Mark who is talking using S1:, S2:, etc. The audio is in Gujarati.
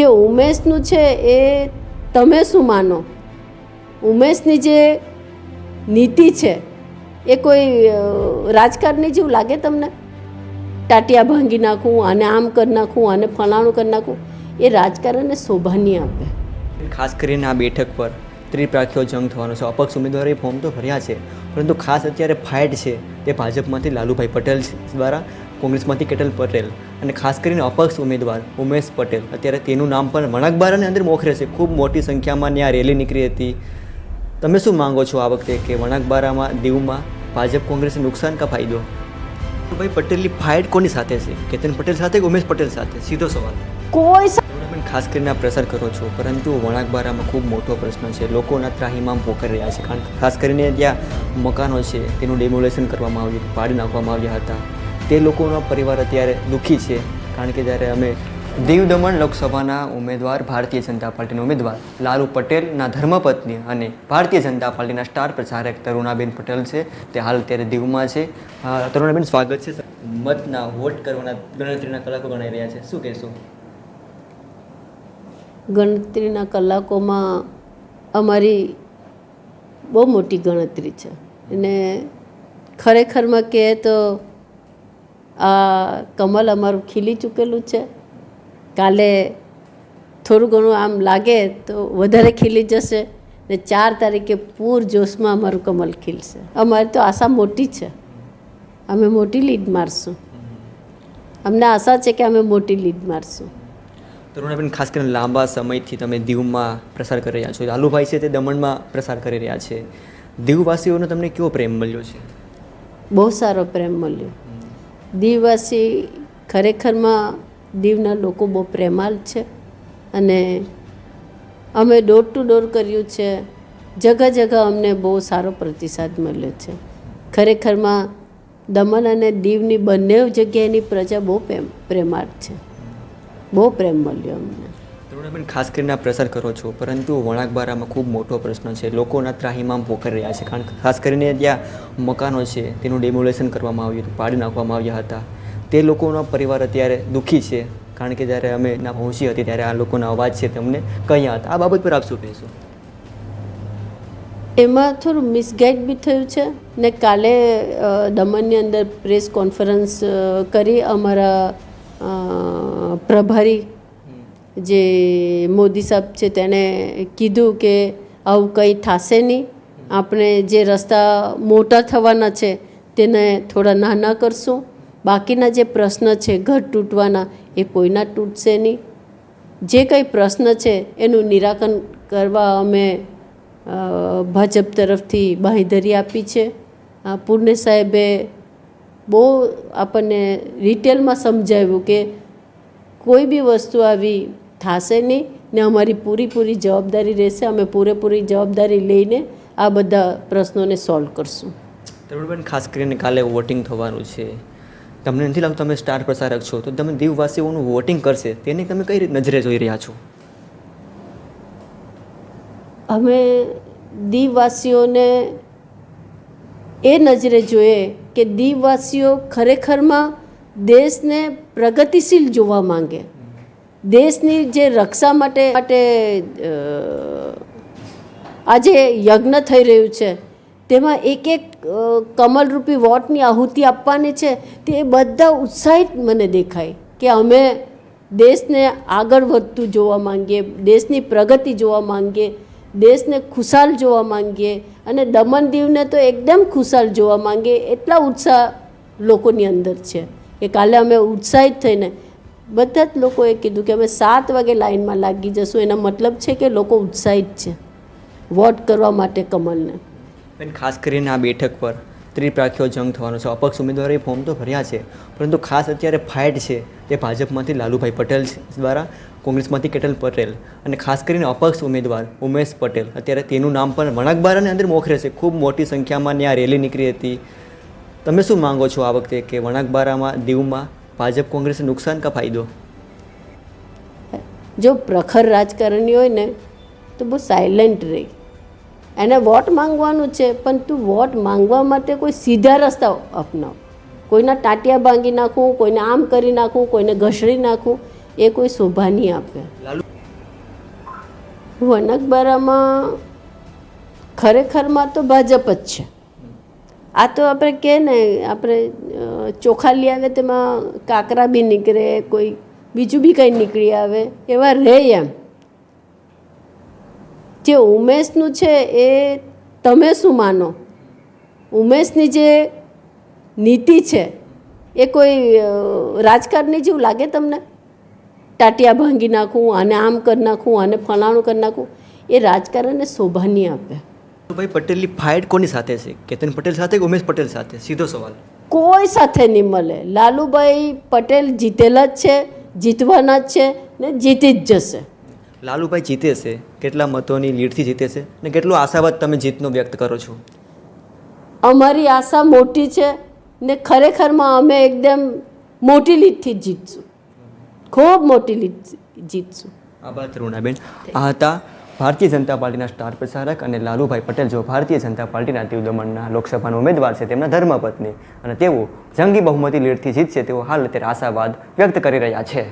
S1: જે ઉમેશનું છે એ તમે શું માનો? ઉમેશની જે નીતિ છે, એ કોઈ રાજકારણી જેવું લાગે તમને? ટાટિયા ભાંગી નાખું અને આમ કરી નાખું અને ફલાણું કરી નાખું, એ રાજકારણને શોભાની આપે.
S2: ખાસ કરીને આ બેઠક પર ત્રિપ્રાખ્યો જંગ થવાનો છે. અપક્ષ ઉમેદવારે ફોર્મ તો ભર્યા છે, પરંતુ ખાસ અત્યારે ફાઇટ છે તે ભાજપમાંથી લાલુભાઈ પટેલ દ્વારા કોંગ્રેસમાંથી કેટલ પટેલ અને ખાસ કરીને અપક્ષ ઉમેદવાર ઉમેશ પટેલ. અત્યારે તેનું નામ પણ વણાકબારાની અંદર મોખરે છે. ખૂબ મોટી સંખ્યામાં ત્યાં રેલી નીકળી હતી. તમે શું માંગો છો આ વખતે કે વણાકબારામાં દીવમાં ભાજપ કોંગ્રેસને નુકસાન કા ફાયદો? ભાઈ પટેલની ફાઇટ કોની સાથે છે? કેતન પટેલ સાથે કે ઉમેશ પટેલ સાથે? સીધો સવાલ.
S1: કોઈ
S2: ખાસ કરીને પ્રસાર કરો છો પરંતુ વણાકબારામાં ખૂબ મોટો પ્રશ્ન છે. લોકોના ત્રાહીમામ પોકારી રહ્યા છે. કારણ કે ખાસ કરીને ત્યાં મકાનો છે. તેનું ડેમોલેશન કરવામાં આવ્યું પાડી નાખવામાં આવ્યા હતા. તે લોકોનો પરિવાર અત્યારે દુઃખી છે, કારણ કે જ્યારે અમે દીવ દમણ લોકસભાના ઉમેદવાર, ભારતીય જનતા પાર્ટીના ઉમેદવાર લાલુ પટેલના ધર્મપત્ની અને ભારતીય જનતા પાર્ટીના સ્ટાર પ્રચારક તરુણાબેન પટેલ છે, તે હાલ અત્યારે દીવમાં છે. તરુણાબેન, સ્વાગત છે મતના વોટ કરવાના, ગણતરીના કલાકો ગણાઈ રહ્યા છે. શું કહેશો?
S1: ગણતરીના કલાકોમાં અમારી બહુ મોટી ગણતરી છે. અને ખરેખરમાં કહે તો આ કમલ અમારું ખીલી ચૂકેલું છે. કાલે થોડું ઘણું આમ લાગે તો વધારે ખીલી જશે. ને ચાર તારીખે પૂર જોશમાં અમારું કમલ ખીલશે. અમારી તો આશા મોટી છે. અમે મોટી લીડ મારશું. અમને આશા છે કે અમે મોટી લીડ મારશું.
S2: તરુણાબેન ખાસ કરીને લાંબા સમયથી તમે દીવમાં પ્રસાર કરી રહ્યા છો. લાલુભાઈ છે તે દમણમાં પ્રસાર કરી રહ્યા છે. દીવવાસીઓનો તમને કેવો પ્રેમ મળ્યો છે?
S1: બહુ સારો પ્રેમ મળ્યો. દીવવાસી ખરેખરમાં દીવના લોકો બહુ પ્રેમાલ છે અને અમે ડોર ટુ ડોર કર્યું છે. જગા જગા અમને બહુ સારો પ્રતિસાદ મળ્યો છે. ખરેખરમાં દમણ અને દીવની બંને જગ્યાએની પ્રજા બહુ પ્રેમ, પ્રેમાળ છે. બહુ પ્રેમ મળ્યો અમને.
S2: તરુણાબેન ખાસ કરીને આ પ્રસાર કરો છો, પરંતુ વણાકબારામાં ખૂબ મોટો પ્રશ્ન છે. લોકોના ત્રાહીમામ પોકારી રહ્યા છે. કારણ કે ખાસ કરીને ત્યાં મકાનો છે, તેનું ડેમોલેશન કરવામાં આવ્યું હતું, પાડી નાખવામાં આવ્યા હતા. તે લોકોનો પરિવાર અત્યારે દુઃખી છે. કારણ કે જ્યારે અમે ના પહોંચી હતી, ત્યારે આ લોકોના અવાજ છે તેમને કહ્યા હતા. આ બાબત પર આપ શું કહેશો?
S1: એમાં થોડું મિસગાઈડ બી થયું છે ને કાલે દમણની અંદર પ્રેસ કોન્ફરન્સ કરી અમારા પ્રભારી જે મોદી સાહેબ છે તેણે કીધું કે આવું કંઈ થશે નહીં. આપણે જે રસ્તા મોટા થવાના છે તેને થોડા નાના કરશું. બાકીના જે પ્રશ્ન છે ઘર તૂટવાના એ કોઈના તૂટશે નહીં. જે કંઈ પ્રશ્ન છે એનું નિરાકરણ કરવા અમે ભાજપ તરફથી બાંહેધરી આપી છે. પૂર્ણે સાહેબે બહુ આપણને રિટેલમાં સમજાવ્યું કે કોઈ બી વસ્તુ આવી થશે નહીં ને અમારી પૂરીપૂરી જવાબદારી રહેશે. અમે પૂરેપૂરી જવાબદારી લઈને આ બધા પ્રશ્નોને સોલ્વ કરશું.
S2: તરુણબેન ખાસ કરીને કાલે વોટિંગ થવાનું છે. તમને નથી લાગતું તમે સ્ટાર પ્રસારક છો? તો તમે દીવવાસીઓનું વોટિંગ કરશે. તેને તમે કઈ રીતે નજરે જોઈ રહ્યા છો?
S1: અમે દીવવાસીઓને એ નજરે જોઈએ કે દીવવાસીઓ ખરેખરમાં દેશને પ્રગતિશીલ જોવા માંગે. દેશની જે રક્ષા માટે માટે આજે યજ્ઞ થઈ રહ્યું છે, તેમાં એક એક કમલરૂપી વોટની આહુતિ આપવાની છે, તે બધા ઉત્સાહિત મને દેખાય કે અમે દેશને આગળ વધતું જોવા માંગીએ, દેશની પ્રગતિ જોવા માંગીએ, દેશને ખુશાલ જોવા માંગીએ અને દમણ દીવને તો એકદમ ખુશાલ જોવા માંગીએ, એટલા ઉત્સાહ લોકોની અંદર છે કે કાલે અમે ઉત્સાહિત થઈને બધા જ લોકોએ કીધું કે અમે સાત વાગે લાઈનમાં લાગી જશું. એનો મતલબ છે કે લોકો ઉત્સાહિત છે વોટ કરવા માટે કમલને.
S2: બેન, ખાસ કરીને આ બેઠક પર ત્રિપ્રાખ્યો જંગ થવાનો છે. અપક્ષ ઉમેદવારોએ ફોર્મ તો ભર્યા છે, પરંતુ ખાસ અત્યારે ફાઇટ છે તે ભાજપમાંથી લાલુભાઈ પટેલ દ્વારા કોંગ્રેસમાંથી કેટલ પટેલ અને ખાસ કરીને અપક્ષ ઉમેદવાર ઉમેશ પટેલ. અત્યારે તેનું નામ પણ વણાકબારાની અંદર મોખરે છે. ખૂબ મોટી સંખ્યામાં ત્યાં રેલી નીકળી હતી. તમે શું માંગો છો આ વખતે કે વણાકબારામાં, દીવમાં ભાજપ કોંગ્રેસને નુકસાન કા ફાયદો?
S1: જો પ્રખર રાજકારણી હોય ને તો બહુ સાયલેન્ટ રહે એને વોટ માંગવાનું છે પણ તું વોટ માંગવા માટે કોઈ સીધા રસ્તા અપનાવ. કોઈના ટાટિયા ભાંગી નાખવું કોઈને આમ કરી નાખવું કોઈને ઘસડી નાખવું એ કોઈ શોભા નહીં આપે. વનકબારામાં ખરેખરમાં તો ભાજપ જ છે. આ તો આપણે કહે ને, આપણે ચોખા લઈ આવે તેમાં કાકરા બી નીકળે, કોઈ બીજું બી કંઈ નીકળી આવે, એવા રહે એમ. જે ઉમેશનું છે એ તમે શું માનો? ઉમેશની જે નીતિ છે, એ કોઈ રાજકારણી જેવું લાગે તમને? ટાટિયા ભાંગી નાખું, આને આમ કરી નાખું, આને ફલાણું કરી નાખું, એ રાજકારણને શોભા નહીં આપે.
S2: ભાઈ પટેલની ફાઇટ કોની સાથે છે? કેતન પટેલ સાથે કે ઉમેશ પટેલ સાથે? સીધો સવાલ.
S1: કોઈ સાથે નહીં મળે. લાલુભાઈ પટેલ જીતેલા જ છે જીતવાના જ છે ને જીતી જ જશે.
S2: લાલુભાઈ જીતે છે. કેટલા મતોની લીડથી જીતે છે ને કેટલો આશાવાદ તમે જીતનો વ્યક્ત કરો છો?
S1: અમારી આશા મોટી છે ને ખરેખરમાં અમે એકદમ મોટી લીડથી જીતશું. ખૂબ મોટી લીડ જીતશું.
S2: આભાર તરુણાબેન આ હતા ભારતીય જનતા પાર્ટીના સ્ટાર પ્રચારક અને લાલુભાઈ પટેલ જો ભારતીય જનતા પાર્ટીના દીવ દમણના લોકસભાના ઉમેદવાર છે, તેમના ધર્મપત્ની અને તેઓ જંગી બહુમતી લીડથી જીતશે તેઓ હાલ અત્યારે આશાવાદ વ્યક્ત કરી રહ્યા છે.